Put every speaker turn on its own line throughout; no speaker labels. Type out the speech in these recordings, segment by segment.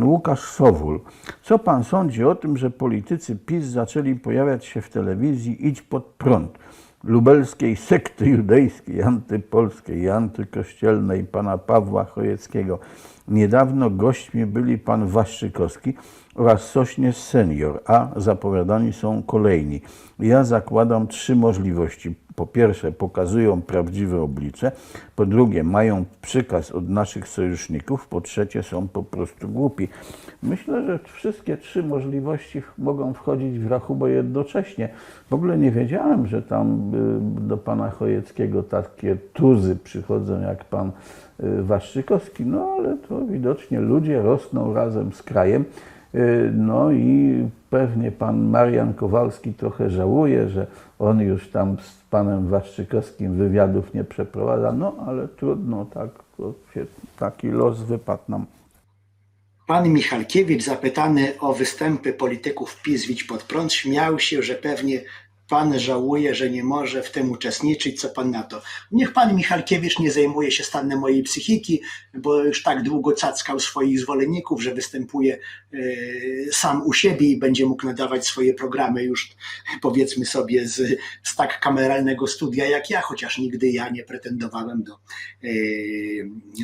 Łukasz Sowul. Co pan sądzi o tym, że politycy PiS zaczęli pojawiać się w telewizji Idź pod prąd lubelskiej sekty judejskiej, antypolskiej i antykościelnej pana Pawła Chojeckiego? Niedawno gośćmi byli pan Waszczykowski oraz Sośnierz senior, a zapowiadani są kolejni. Ja zakładam trzy możliwości. Po pierwsze, pokazują prawdziwe oblicze, po drugie, mają przykaz od naszych sojuszników, po trzecie, są po prostu głupi. Myślę, że wszystkie trzy możliwości mogą wchodzić w rachubę jednocześnie. W ogóle nie wiedziałem, że tam y, do pana Chojeckiego takie tuzy przychodzą jak pan y, Waszczykowski, no ale to widocznie ludzie rosną razem z krajem. Y, No i pewnie pan Marian Kowalski trochę żałuje, że on już tam z panem Waszczykowskim wywiadów nie przeprowadza, no ale trudno, tak, taki los wypadł nam.
Pan Michalkiewicz, zapytany o występy polityków PiS Widź pod prąd, śmiał się, że pewnie pan żałuje, że nie może w tym uczestniczyć. Co pan na to? Niech pan Michalkiewicz nie zajmuje się stanem mojej psychiki, bo już tak długo cackał swoich zwolenników, że występuje e, sam u siebie i będzie mógł nadawać swoje programy już powiedzmy sobie z, z tak kameralnego studia jak ja, chociaż nigdy ja nie pretendowałem do e,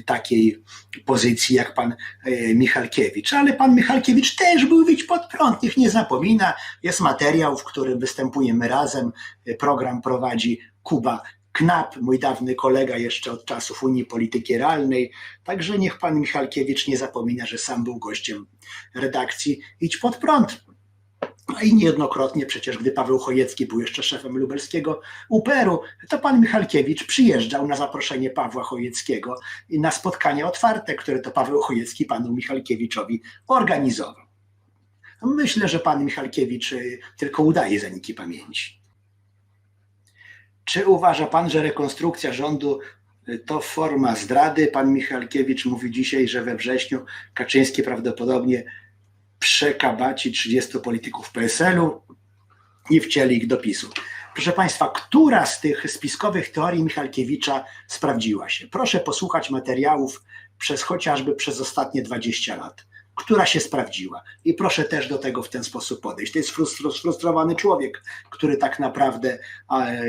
takiej pozycji jak pan e, Michalkiewicz. Ale pan Michalkiewicz też był Widź pod prąd, niech nie zapomina. Jest materiał, w którym występujemy razem. Program prowadzi Kuba Knap, mój dawny kolega jeszcze od czasów Unii Polityki Realnej. Także niech pan Michalkiewicz nie zapomina, że sam był gościem redakcji Idź pod prąd. No i niejednokrotnie przecież, gdy Paweł Chojecki był jeszcze szefem lubelskiego UPR-u, to pan Michalkiewicz przyjeżdżał na zaproszenie Pawła Chojeckiego na spotkania otwarte, które to Paweł Chojecki panu Michalkiewiczowi organizował. Myślę, że pan Michalkiewicz y, tylko udaje zaniki pamięci. Czy uważa pan, że rekonstrukcja rządu y, to forma zdrady? Pan Michalkiewicz mówi dzisiaj, że we wrześniu Kaczyński prawdopodobnie przekabaci 30 polityków PSL-u i wcieli ich do PiSu. Proszę Państwa, która z tych spiskowych teorii Michalkiewicza sprawdziła się? Proszę posłuchać materiałów przez chociażby przez ostatnie 20 lat. Która się sprawdziła? I proszę też do tego w ten sposób podejść. To jest frustro- sfrustrowany człowiek, który tak naprawdę e,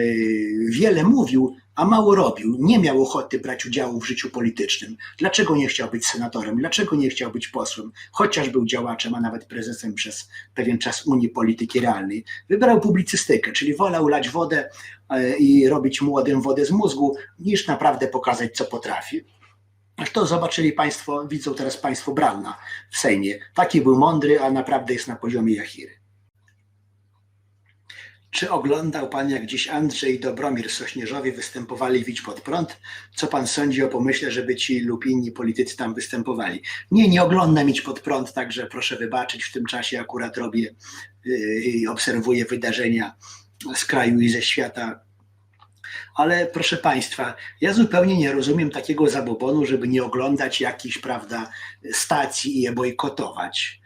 wiele mówił, a mało robił. Nie miał ochoty brać udziału w życiu politycznym. Dlaczego nie chciał być senatorem? Dlaczego nie chciał być posłem? Chociaż był działaczem, a nawet prezesem przez pewien czas Unii Polityki Realnej. Wybrał publicystykę, czyli wolał lać wodę e, i robić młodym wodę z mózgu, niż naprawdę pokazać, co potrafi. To zobaczyli Państwo, widzą teraz Państwo Brauna w Sejmie. Taki był mądry, a naprawdę jest na poziomie Jachiry. Czy oglądał Pan, jak dziś Andrzej i Dobromir Sośnierzowi występowali Widź pod prąd? Co Pan sądzi o pomyśle, żeby ci lub inni politycy tam występowali? Nie, nie oglądam Idź pod prąd, także proszę wybaczyć, w tym czasie akurat robię yy, i obserwuję wydarzenia z kraju i ze świata ale proszę Państwa, ja zupełnie nie rozumiem takiego zabobonu, żeby nie oglądać jakichś, prawda, stacji i je bojkotować.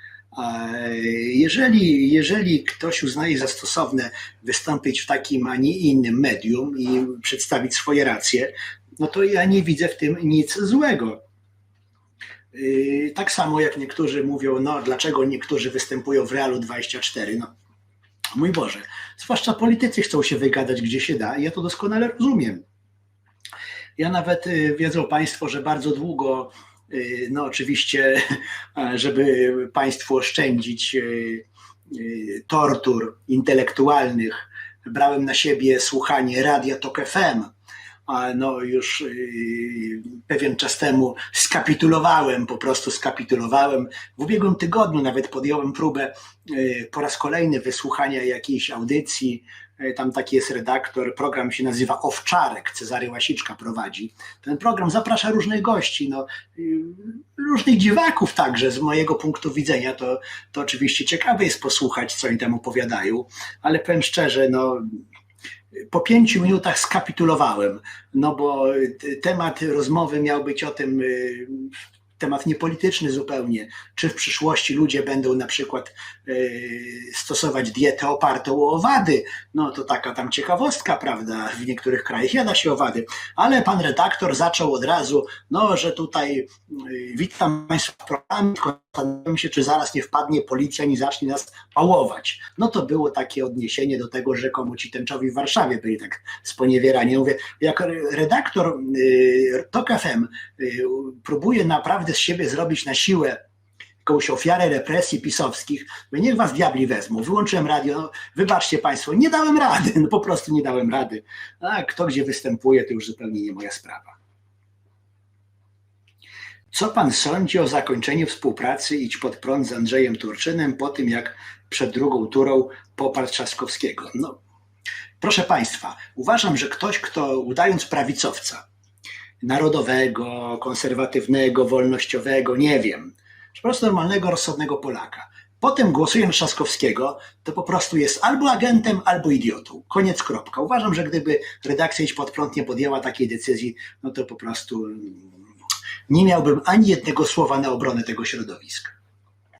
Jeżeli, jeżeli ktoś uznaje za stosowne wystąpić w takim, a nie innym medium i przedstawić swoje racje, no to ja nie widzę w tym nic złego. Yy, Tak samo jak niektórzy mówią, no dlaczego niektórzy występują w Realu 24, no Mój Boże, zwłaszcza politycy chcą się wygadać gdzie się da i ja to doskonale rozumiem. Ja nawet y, wiedzą Państwo, że bardzo długo, y, no oczywiście, żeby Państwu oszczędzić y, tortur intelektualnych, brałem na siebie słuchanie Radia Tok FM. No już y, pewien czas temu skapitulowałem, po prostu skapitulowałem. W ubiegłym tygodniu nawet podjąłem próbę y, po raz kolejny wysłuchania jakiejś audycji. Y, Tam taki jest redaktor, program się nazywa Owczarek, Cezary Łasiczka prowadzi. Ten program zaprasza różnych gości, no, różnych dziwaków także z mojego punktu widzenia. To, to oczywiście ciekawe jest posłuchać, co oni tam opowiadają, ale powiem szczerze, no po pięciu minutach skapitulowałem, no bo temat rozmowy miał być o tym, y, temat niepolityczny zupełnie, czy w przyszłości ludzie będą na przykład yy, stosować dietę opartą o owady, no to taka tam ciekawostka, prawda, w niektórych krajach jada się owady, ale pan redaktor zaczął od razu, no, że tutaj yy, witam państwa w programie, zastanawiam się, czy zaraz nie wpadnie policja i nie zacznie nas pałować. No to było takie odniesienie do tego, że komu ci tęczowi w Warszawie byli tak sponiewierani. Ja mówię, jak redaktor yy, TOK FM próbuje naprawdę z siebie zrobić na siłę jakąś ofiarę represji pisowskich, mówię, niech was diabli wezmą. Wyłączyłem radio, no, wybaczcie państwo, nie dałem rady, no po prostu nie dałem rady. A kto gdzie występuje, to już zupełnie nie moja sprawa. Co pan sądzi o zakończeniu współpracy Idź pod prąd z Andrzejem Turczynem po tym, jak przed drugą turą poparł Trzaskowskiego? No, proszę państwa, uważam, że ktoś, kto udając prawicowca, narodowego, konserwatywnego, wolnościowego, nie wiem, po prostu normalnego, rozsądnego Polaka, potem głosuje na Trzaskowskiego, to po prostu jest albo agentem, albo idiotą. Koniec, kropka. Uważam, że gdyby redakcja Idź pod prąd nie podjęła takiej decyzji, no to po prostu mm, nie miałbym ani jednego słowa na obronę tego środowiska.